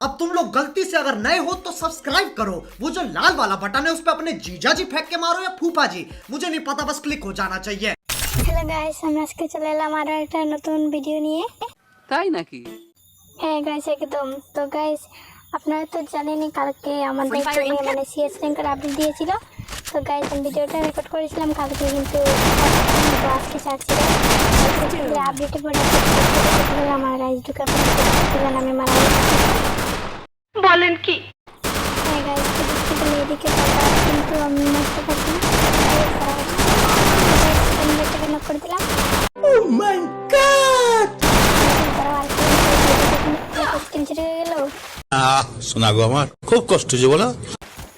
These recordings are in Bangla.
अब तुम लोग गलती से अगर नए हो तो सब्सक्राइब करो वो जो लाल वाला बटन है उस पर अपने जीजा जी फेंक के मारो या फूफा जी मुझे नहीं पता बस क्लिक हो जाना चाहिए হ্যালো গাইস আমরা আজকে চলে এলাম আরও একটা নতুন ভিডিও নিয়ে তাই নাকি হ্যাঁ গাইস একদম তো গাইস আপনারা তো জানেনই কালকে আমাদের টিমে মানে সিএস র্যাঙ্কের আপডেট দিয়েছিল তো গাইস আমি ভিডিওটা রেকর্ড করেছিলাম কালকে কিন্তু তো আজকে চাচ্ছিল আপডেটে পরে আমার গাইস ঢুকার পর আমি মারা বলেন কি? হ্যাঁ গাইস দেখতে পেলে এদিকে কিন্তু আমি পারছি না। ছেড়ে গেল আহ শোনা গো আমার খুব কষ্ট যে বলো।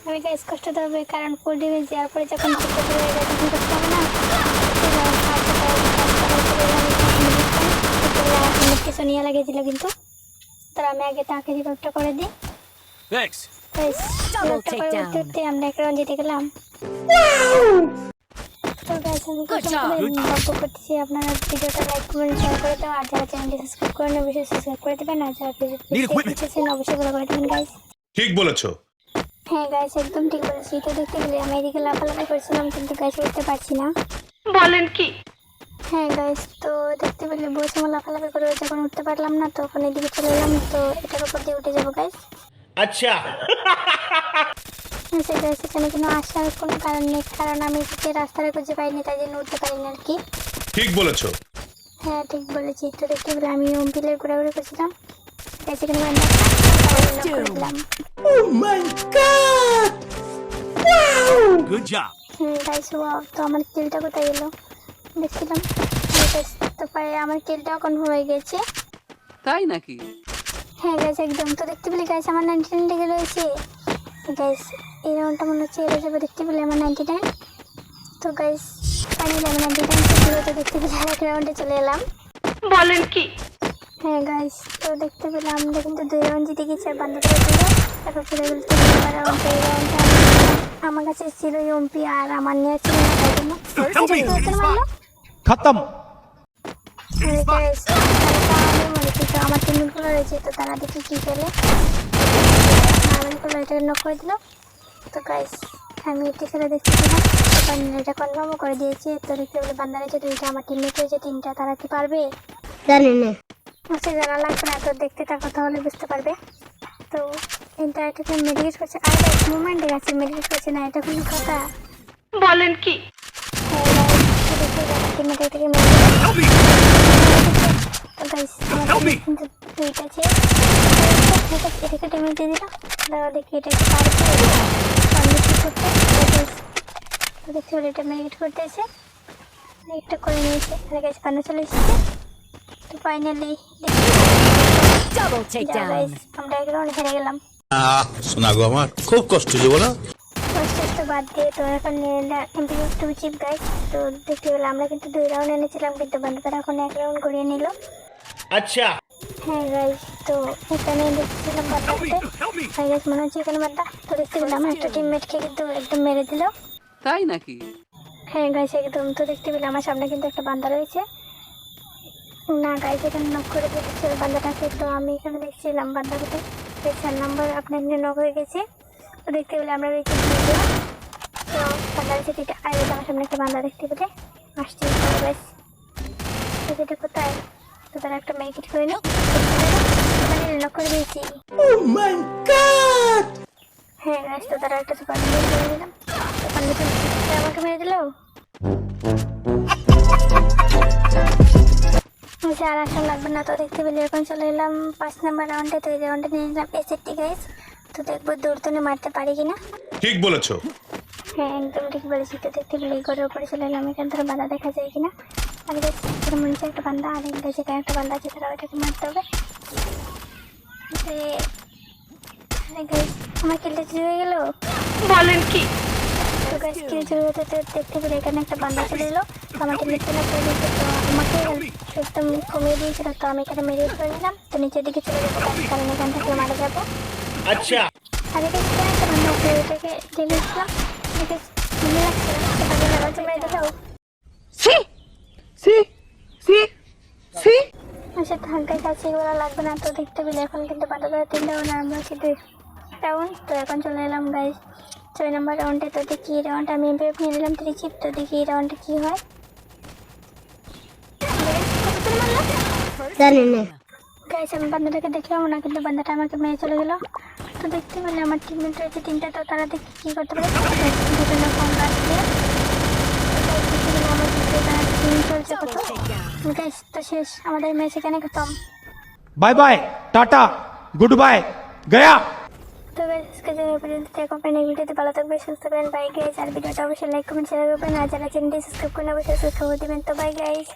আমি গাইস কষ্ট হবে কারণ ফুল ড্যামেজ দেওয়ার পরে যখন করতে তখন করতে হবে না। কিছু নিয়ে লাগিয়েছিল কিন্তু। তো আমি আগে তাকে রিপোর্টটা করে দিই। থ্যাঙ্কস Guys, রিপোর্টটা করে উঠতে উঠতে আমরা এক রাউন্ড জিতে গেলাম তো guys, আমি প্রথম করতেছি আপনারা ভিডিওটা লাইক কমেন্ট শেয়ার করে দাও আর যারা চ্যানেলটি সাবস্ক্রাইব করেন অবশ্যই সাবস্ক্রাইব করে দেবেন আর যারা ফেসবুক অবশ্যই ফলো করে দেবেন গাইস ঠিক বলেছ হ্যাঁ গাইস একদম ঠিক বলেছি তো দেখতে গেলে আমি এদিকে লাফালাফি করছিলাম কিন্তু গাইস উঠতে পারছি না বলেন কি হ্যাঁ গাইস তো দেখতে পেলে বসে আমার লাফালাফি করে যখন উঠতে পারলাম না তখন এদিকে চলে এলাম তো এটার উপর দিয়ে উঠে যাব গাইস আচ্ছা। সে গাইস এখানে কোনো আসার কোনো কারণ নেই কারণ আমি এদিকে রাস্তাটা খুঁজে পাইনি তাই জন্য উঠতে পারিনি আর কি। ঠিক বলেছ। হ্যাঁ ঠিক বলেছি। তো দেখতে পেলে আমি ওমপিলের ঘোরাঘুরি করছিলাম। Good job hmm guys wow তো আমার কিলটা কোথায় গেলো দেখছিলাম। আমার কিলটাও কনফার্ম হয়ে গেছে। তাই নাকি? হ্যাঁ গাইস একদম। তো দেখতে পেলে গাইস আমার নাইনটি নাইন লেগে রয়েছে। গাইস এই রাউন্ডটা মনে হচ্ছে এড়ে যাবে দেখতে পেলে আমার নাইনটি নাইন তো গাইস ফাইনালি আমার নাইনটি নাইন তো দেখতে পেলে আরেক রাউন্ডে চলে এলাম। বলেন কি? হ্যাঁ গাইস তো দেখতে পেলে আমরা কিন্তু দুই রাউন্ড জিতে গেছি আর বান্ধব ছিল তারপর ফিরে গেল রাউন্ড এই রাউন্ডটা আমার কাছে ছিল ইউম্পি আর আমার নিয়ে ছিল না কিন্তু আমার টিমমেটগুলো রয়েছে তো তারা দেখি কী পেলে আমারগুলো এটা নক করে দিল তো গাইস আমি একটি খেলে দেখতেছিলাম এটা কনফার্মও করে দিয়েছে তো দেখতে বলে বান্দা রয়েছে দুইটা আমার টিমমেট রয়েছে তিনটা তারা কি পারবে? জানি না। আচ্ছা জানা লাগবে না তো দেখতে থাকো তাহলে বুঝতে পারবে। তো এটা এটাকে মেডিকেট করছে। আর মুভমেন্ট দেখাচ্ছে মেডিকেট করছে না এটা কোনো কথা। বলেন কি? টিমমেট গাইস আমার কিন্তু দুইটা আছে। এটা এটাকে ড্যামেজ দিয়ে দিলাম। দাঁড়া দেখি এটা কি পারবে পারলে কি করতে? তো দেখতে এটা মেডিকেট করতে এসে একটা করে নিয়েছে। আরে গাইস কান্না চলে এসেছে। তো ফাইনালি ডাবল আমরা এক রাউন্ড হেরে গেলাম। আহ শোনা গো আমার খুব কষ্ট বলো। বাদ দিয়ে তো এখন এমপিও টু চিপ গাইস তো দেখতে আমরা কিন্তু দুই রাউন্ড এনেছিলাম কিন্তু বান্ধবরা এখন এক রাউন্ড করিয়ে নিল। আচ্ছা। হ্যাঁ গাইস তো এখানে দেখছিলাম বান্দাতে হ্যাঁ গাইস মনে হচ্ছে এখানে বান্দা তো দেখতে একটা টিমমেটকে কিন্তু একদম মেরে দিল। তাই নাকি? হ্যাঁ গাইস একদম। তো দেখতে পেলে আমার সামনে কিন্তু একটা বান্দা রয়েছে। না গাইস এখানে নক করে দিয়েছে বান্দাটাকে। তো আমি এখানে দেখছিলাম বান্দাটাকে। চার নাম্বার আপনার নক হয়ে গেছে। তো দেখতে পেলে আমরা রয়েছি তো বান্দা রয়েছে দুইটা। আর আমার সামনে একটা বান্দা দেখতে পেলে। আসছে গাইস কোথায়? তো তারা একটা মেডিকেট করে নিই মানে লক করে দিয়েছি হ্যাঁ গাইস তো তারা একটা সুপার মেডিকেট করে নিলাম তো পান্ডিত আমাকে মেরে দিলো? আচ্ছা আর আসা লাগবে না তো দেখতে পেলে এখন চলে এলাম পাঁচ নাম্বার রাউন্ডে তো এই রাউন্ডে নিয়ে নিলাম এসএটি গাইস তো দেখব দূর তুলে মারতে পারি কিনা? ঠিক বলেছ। হ্যাঁ একদম ঠিক বলেছি। তো দেখতে পেলে এই ঘরের উপরে চলে এলাম। এখান থেকে বাধা দেখা যায় কিনা? আর মনে হচ্ছে একটা বান্ধা আর এক গাছে একটা বান্ধা আছে তারা ওইটাকে মারতে হবে। যে আমার কিলটা চুরি হয়ে গেলো? বলেন কি? তো গাছ কিল চুরি হতে তো দেখতে পেলে এখানে একটা বান্ধা চলে এলো। তো আমাকে লিখতে না করে দিয়েছে তো আমাকে একদম কমিয়ে দিয়েছিল তো আমি এখানে মেরে করে নিলাম তো নিচের দিকে চলে যাব গাছ, কারণ এখান থেকে মারা যাব। আচ্ছা। আর একটা বান্ধা আছে ওইটাকে ঢেলে দিলাম এটাকে মেরে সি সি সি। কাছে এগুলো লাগবে না তো দেখতে পেলে এখন কিন্তু বারো ধরে তিনটা আমরা কিন্তু রাউন্ড তো এখন চলে এলাম গাইজ ছয় নম্বর রাউন্ডে তো দেখি এই রাউন্ডে আমি এমপি নিয়ে নিলাম থ্রি চিপ তো দেখি এই রাউন্ডে কী হয়। জানি না। গাইস আমি বান্দাটাকে দেখলাম না কিন্তু বান্দাটা আমাকে মেরে চলে গেল। তো দেখতে পেলে আমার টিমমেট রয়েছে তিনটা তো তারা দেখি কী করতে পারে। Bye bye tata good bye Gaya তো আজকে যে পর্যন্ত থাকবেন এই ভিডিওতে ভালো থাকবেন সুস্থ থাকবেন বাই গাইজ আর ভিডিওটা অবশ্যই লাইক কমেন্ট শেয়ার করবেন আর যারা চ্যানেলটি সাবস্ক্রাইব করে অবশ্যই সুস্থ সাবস্ক্রাইব দেবেন তো বাই গাইজ